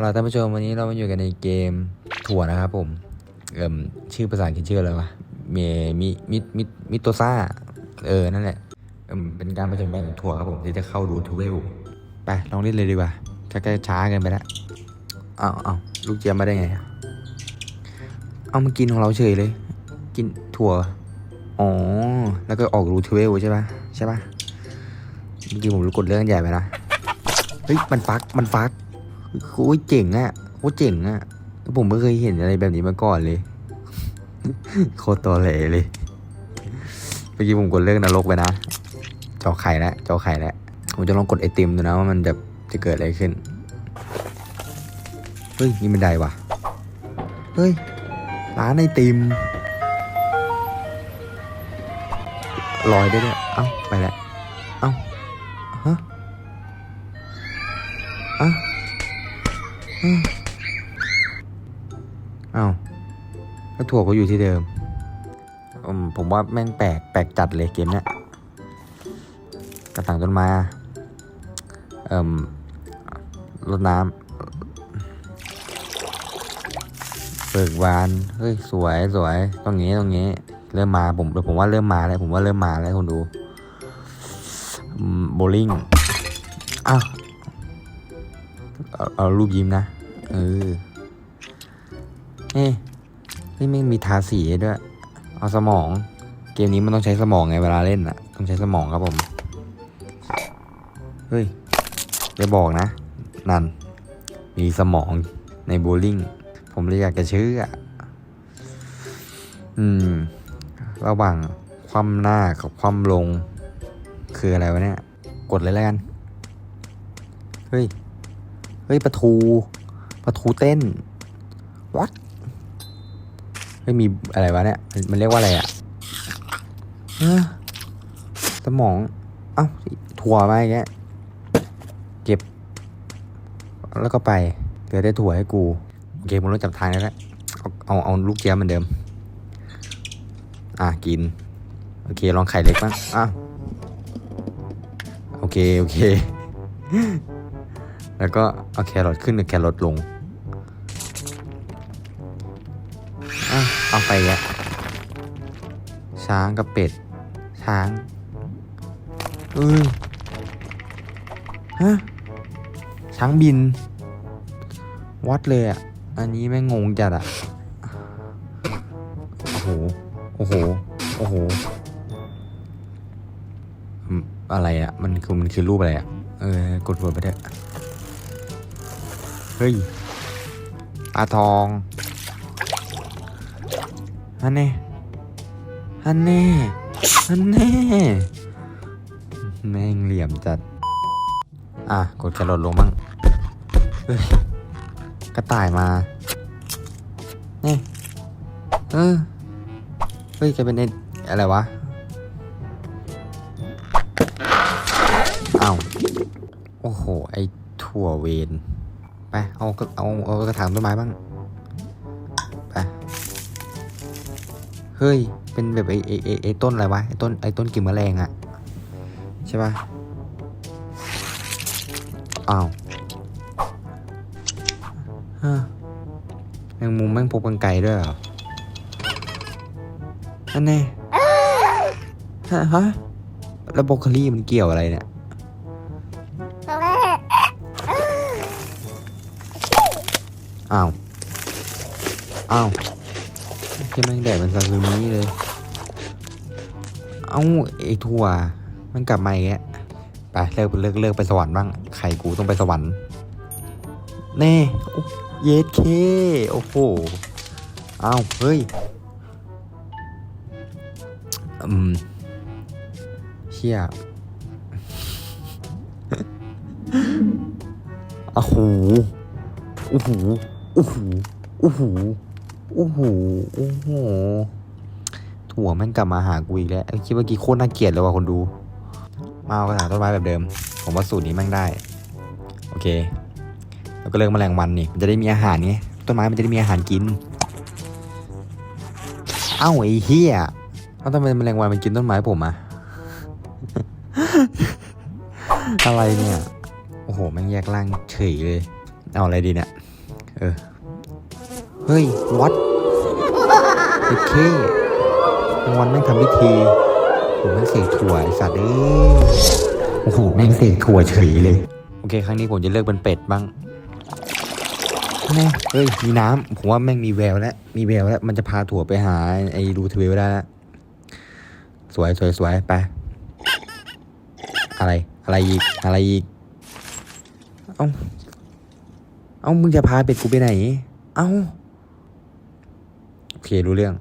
เอาล่ะท่านผู้ชมวันนี้เรามาอยู่กันในเกมถั่วนะครับผมเอ่มชื่อภาษาอังกฤษชื่ออะไรวะเมมิมิมิมิโตซ่าเออนั่นแหละเอ่มเป็นการผจญภัยของถั่วครับผมที่จะเข้าดูทูเวลไปลองเล่นเลยดีกว่าถ้าใกล้ช้าเกินไปแล้วเอาเอาลูกเจียมมาได้ไงเอามากินของเราเฉยเลย กินถั่วอ๋อแล้วก็ออกรูทูเวลใช่ปะใช่ปะเมื่อกี้ผมกดเรื่องใหญ่ไปนะเฮ้ยมันฟักมันฟัก โอ้ยเจ๋งอะโคตรเจ๋งอะผมไม่เคยเห็นอะไรแบบนี้มาก่อนเลย โคตรตอแหลเลยเมื่อกี้ผมกดเลือกนรกไปนะจอไข่แล้วจอไข่แล้วผมจะลองกดไอติมดูนะว่ามันจะจะเกิดอะไรขึ้นเฮ้ยนี่มันไดวะเฮ้ยร้านไอติมลอยได้ด้วยเอ้าไปแล้วเอ้าฮะอะ อ้าวแล้วถั่วก็อยู่ที่เดิมอมผมว่าแม่งแปลกแปลกจัดเลยเกมเนี้ยกระถางต้นไม้เอ่มรดน้ำเบิกบานเฮ้ยสวยสวยตรงนี้ตรงนี้ เริ่มมาผมผมว่าเริ่มมาแล้วผมว่าเริ่มมาแล้วคุณดูโบลิ่งอ้าว เอาเอารูปยิ้มนะ เออเฮ้ยนี่ไม่มีทาสีด้วย เอาสมอง เกมนี้มันต้องใช้สมองไงเวลาเล่นอะต้องใช้สมองครับผม เฮ้ยอย่าบอกนะ นั่น มีสมองในโบลิ่ง ผมเลยอยากจะเชื่ออืม ระหว่างความหน้ากับความลง คืออะไรวะเนี่ย กดเลยแล้วกัน เฮ้ย ฮ้ยประทูประทูเต้น what ไม่มีอะไรวะเนี่ย มันเรียกว่าอะไรอะสมอง เอ้าถั่วมาอย่างเงี้ยเก็บ แล้วก็ไปเหลือได้ถั่วให้กูโอเคผมรู้จับทางแล้วแหละเอาเอาเอาลูกเจี๊ยบเหมือนเดิม อะกิน โอเค ลองไข่เล็กบ้างอะโอเค โอเค แล้วก็เอาแครอทขึ้นกับแครอทลงอะเอาไปแยะช้างกับเป็ด ช้างเอ้ยฮะ ช้างบิน วัดเลยอะอันนี้แม่งงงจัดอะโอ้โห โอ้โห โอ้โหอืมอะไรอะมันคือมันคือรูปอะไรอะเออกดหัวไปเถอะ เฮ้ยปลาทองฮันเน่ฮันเน่ฮันเน่แม่งเหลี่ยมจัด อะ กดแครอทลงบ้างเฮ้ยกระต่ายมาเนี่ยเออ เฮ้ยจะเป็นไอ้อะไรวะอ้าว โอ้โห ไอ้ถั่วเวน ไปเอาก็เอาเอากระถางต้นไม้บ้างไปเฮ้ยเป็นแบบไอ้ไอ้ไอ้ไอต้นอะไรวะไอ้ต้นไอ้ต้นกิ่งแมลงอะใช่ปะอ้าวฮะแมงมุมแม่งพบกันไกลด้วยเหรออันนี้ฮะฮะแล้วบรอกโคลีมันเกี่ยวอะไรเนี่ย อ้าว อ้าวที่แม่งแดดมันซาซูมิเลย เอ้าไอ้ทัวมันกลับมาอีกแล้วไปเลิกเลิกเลิกไปสวรรค์บ้าง ไข่กูต้องไปสวรรค์ แน่โอ้เยสเค โอ้โห อ้าว เฮ้ย อืมเชี่ยโอ้โหโอ้โหโอ้โหโอ้โหโอ้โหโอ้โหถั่วแม่งกลับมาหากูอีกแล้วคิดเมื่อกี้โคตรน่าเกลียดเลยว่ะคนดู มาเอากระถางต้นไม้แบบเดิม ผมว่าสูตรนี้แม่งได้ โอเค แล้วก็เลิกแมลงวันนี่ มันจะได้มีอาหารไง ต้นไม้มันจะได้มีอาหารกิน เอ้าไอ้เหี้ยแล้วทำไมแมลงวันมันกินต้นไม้ผมอะอะไรเนี่ย โอ้โหแม่งแยกร่างเฉยเลย เอาอะไรดีเนี่ย เออ เฮ้ย วัดโอเครางวันแม่งทำพิธีผมแม่งเสกถั่วไอสัตว์เอ้ยโอ้โหแม่งเสกถั่วเฉยเลย โอเค ครั้งนี้ผมจะเลิกเป็นเป็ดบ้างแม่เฮ้ย มีน้ำผมว่าแม่งมีแววแล้ว มีแววแล้ว มันจะพาถั่วไปหาไอ้รูทเวลได้แล้วสวยสวยสวยไป อะไร อะไรอีก อะไรอีก เอ้า เอ้ามึงจะพาเป็ดกูไปไหน เอ้า โอเค รู้เรื่อง